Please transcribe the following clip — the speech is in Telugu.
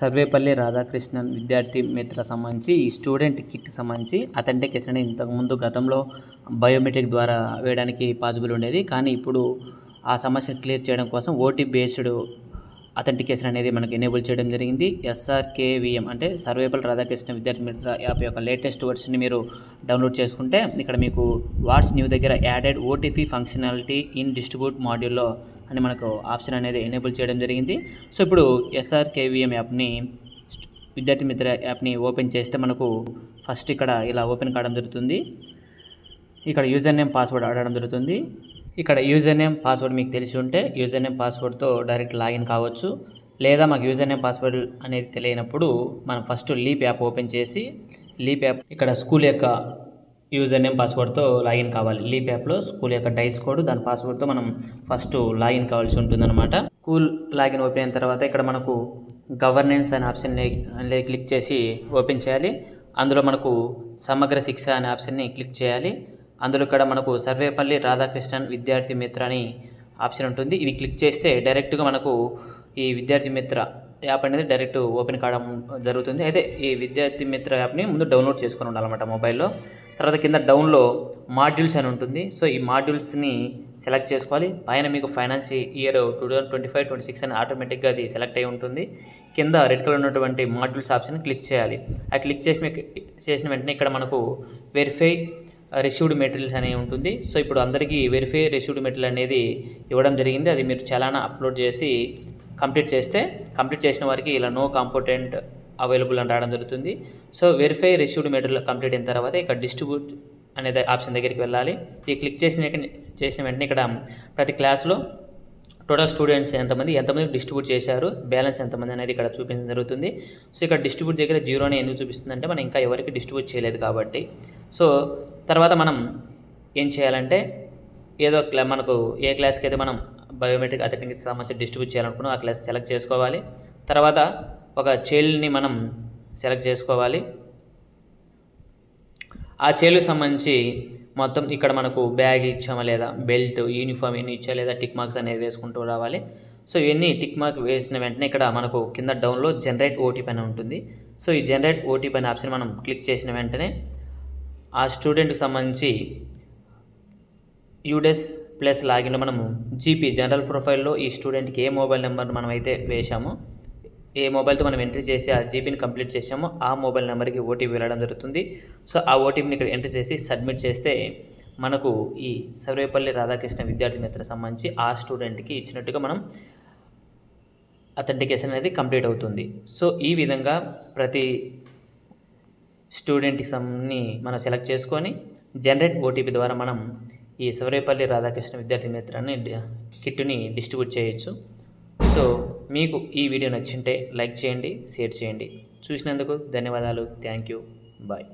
సర్వేపల్లి రాధాకృష్ణన్ విద్యార్థి మిత్ర సంబంధించి ఈ స్టూడెంట్ కిట్ సంబంధించి అథెంటికేషన్ ఇంతకుముందు గతంలో బయోమెట్రిక్ ద్వారా వేయడానికి పాసిబుల్ ఉండేది. కానీ ఇప్పుడు ఆ సమస్యను క్లియర్ చేయడం కోసం ఓటీ బేస్డ్ అథెంటికేషన్ అనేది మనకి ఎనేబుల్ చేయడం జరిగింది. ఎస్ఆర్కేవిఎం అంటే సర్వేపల్లి రాధాకృష్ణ విద్యార్థి మిత్ర యాప్ యొక్క లేటెస్ట్ వర్షన్ని మీరు డౌన్లోడ్ చేసుకుంటే ఇక్కడ మీకు వాట్స్ న్యూ దగ్గర added OTP functionality in distribute మాడ్యూల్లో అని మనకు ఆప్షన్ అనేది ఎనేబుల్ చేయడం జరిగింది. సో ఇప్పుడు ఎస్ఆర్కేవిఎం యాప్ని విద్యార్థి మిత్ర యాప్ని ఓపెన్ చేస్తే మనకు ఫస్ట్ ఇక్కడ ఇలా ఓపెన్ కావడం జరుగుతుంది. ఇక్కడ యూజర్ నేమ్ పాస్వర్డ్ అడగడం జరుగుతుంది. ఇక్కడ యూజర్ నేమ్ పాస్వర్డ్ మీకు తెలిసి ఉంటే యూజర్ నేమ్ పాస్వర్డ్తో డైరెక్ట్ లాగిన్ కావచ్చు. లేదా మాకు యూజర్ నేమ్ పాస్వర్డ్ అనేది తెలియనప్పుడు మనం ఫస్ట్ లీప్ యాప్ ఓపెన్ చేసి లీప్ యాప్ ఇక్కడ స్కూల్ యొక్క యూజర్ నేమ్ పాస్వర్డ్తో లాగిన్ కావాలి. లీప్ యాప్లో స్కూల్ యొక్క డైస్ కోడ్ దాని పాస్వర్డ్తో మనం ఫస్ట్ లాగిన్ కావాల్సి ఉంటుందన్నమాట. స్కూల్ లాగిన్ ఓపెన్ అయిన తర్వాత ఇక్కడ మనకు గవర్నెన్స్ అనే ఆప్షన్ అనేది క్లిక్ చేసి ఓపెన్ చేయాలి. అందులో మనకు సమగ్ర శిక్ష అనే ఆప్షన్ని క్లిక్ చేయాలి. అందులో ఇక్కడ మనకు సర్వేపల్లి రాధాకృష్ణన్ విద్యార్థి మిత్ర అని ఆప్షన్ ఉంటుంది. ఇది క్లిక్ చేస్తే డైరెక్ట్గా మనకు ఈ విద్యార్థి మిత్ర యాప్ అనేది డైరెక్ట్ ఓపెన్ కావడం జరుగుతుంది. అయితే ఈ విద్యార్థి మిత్ర యాప్ని ముందు డౌన్లోడ్ చేసుకొని ఉండాలన్నమాట మొబైల్లో. తర్వాత కింద డౌన్లో మాడ్యూల్స్ అని ఉంటుంది. సో ఈ మాడ్యూల్స్ని సెలెక్ట్ చేసుకోవాలి. పైన మీకు finance year two thousand twenty five twenty six అని ఆటోమేటిక్గా అది సెలెక్ట్ అయి ఉంటుంది. కింద రెడ్ కలర్ ఉన్నటువంటి మాడ్యూల్స్ ఆప్షన్ క్లిక్ చేయాలి. ఆ క్లిక్ చేసి మీకు చేసిన వెంటనే ఇక్కడ మనకు వెరిఫై రిసీవ్డ్ మెటీరియల్స్ అనేవి ఉంటుంది. సో ఇప్పుడు అందరికీ వెరిఫై రిసీవ్డ్ మెటీరియల్ అనేది ఇవ్వడం జరిగింది. అది మీరు చలానా అప్లోడ్ చేసి కంప్లీట్ చేస్తే కంప్లీట్ చేసిన వారికి ఇలా నో కాంపోటెంట్ అవైలబుల్ అని రావడం జరుగుతుంది. So verify received material complete అయిన తర్వాత ఇక్కడ డిస్ట్రిబ్యూట్ అనే ఆప్షన్ దగ్గరికి వెళ్ళాలి. ఈ క్లిక్ చేసిన చేసిన వెంటనే ఇక్కడ ప్రతి క్లాస్లో టోటల్ స్టూడెంట్స్ ఎంతమంది ఎంతమంది డిస్ట్రిబ్యూట్ చేశారు బ్యాలెన్స్ ఎంతమంది అనేది ఇక్కడ చూపించడం జరుగుతుంది. సో ఇక్కడ డిస్ట్రిబ్యూట్ దగ్గర జీరోని ఎందుకు చూపిస్తుంది అంటే మనం ఇంకా ఎవరికి డిస్ట్రిబ్యూట్ చేయలేదు కాబట్టి. సో తర్వాత మనం ఏం చేయాలంటే ఏదో మనకు ఏ క్లాస్కి అయితే మనం బయోమెట్రిక్ అథెంటిక్కి సంబంధించి డిస్ట్రిబ్యూట్ చేయాలనుకున్నాం ఆ క్లాస్ సెలెక్ట్ చేసుకోవాలి. తర్వాత ఒక చైల్డ్ని మనం సెలెక్ట్ చేసుకోవాలి. ఆ చైల్డ్కి సంబంధించి మొత్తం ఇక్కడ మనకు బ్యాగ్ ఇచ్చామా లేదా బెల్ట్ యూనిఫామ్ ఇన్ని ఇచ్చా లేదా టిక్ మార్క్స్ అనేది వేసుకుంటూ రావాలి. సో ఇవన్నీ టిక్ మార్క్ వేసిన వెంటనే ఇక్కడ మనకు కింద డౌన్లో జనరేట్ ఓటీపీ అని ఉంటుంది. సో ఈ జనరేట్ ఓటీపీ అనే ఆప్షన్ మనం క్లిక్ చేసిన వెంటనే ఆ స్టూడెంట్కి సంబంధించి యూడెస్ ప్లస్ లాగిన్లో మనము జీపీ జనరల్ ప్రొఫైల్లో ఈ స్టూడెంట్కి ఏ మొబైల్ నెంబర్ మనం అయితే వేశామో ఏ మొబైల్తో మనం ఎంట్రీ చేసి ఆ జీపీని కంప్లీట్ చేసామో ఆ మొబైల్ నెంబర్కి ఓటీపీ వెళ్ళడం జరుగుతుంది. సో ఆ ఓటీపీని ఇక్కడ ఎంట్రీ చేసి సబ్మిట్ చేస్తే మనకు ఈ సర్వేపల్లి రాధాకృష్ణ విద్యార్థి మిత్ర సంబంధించి ఆ స్టూడెంట్కి ఇచ్చినట్టుగా మనం అథెంటికేషన్ అనేది కంప్లీట్ అవుతుంది. సో ఈ విధంగా ప్రతి స్టూడెంట్కి సమ్ని మనం సెలెక్ట్ చేసుకొని జనరేట్ ఓటీపీ ద్వారా మనం ఈ సౌరేపల్లి రాధాకృష్ణ విద్యార్థి మిత్రాన్ని కిట్టుని డిస్ట్రిబ్యూట్ చేయొచ్చు. సో మీకు ఈ వీడియో నచ్చింటే లైక్ చేయండి షేర్ చేయండి. చూసినందుకు ధన్యవాదాలు. Thank you. బాయ్.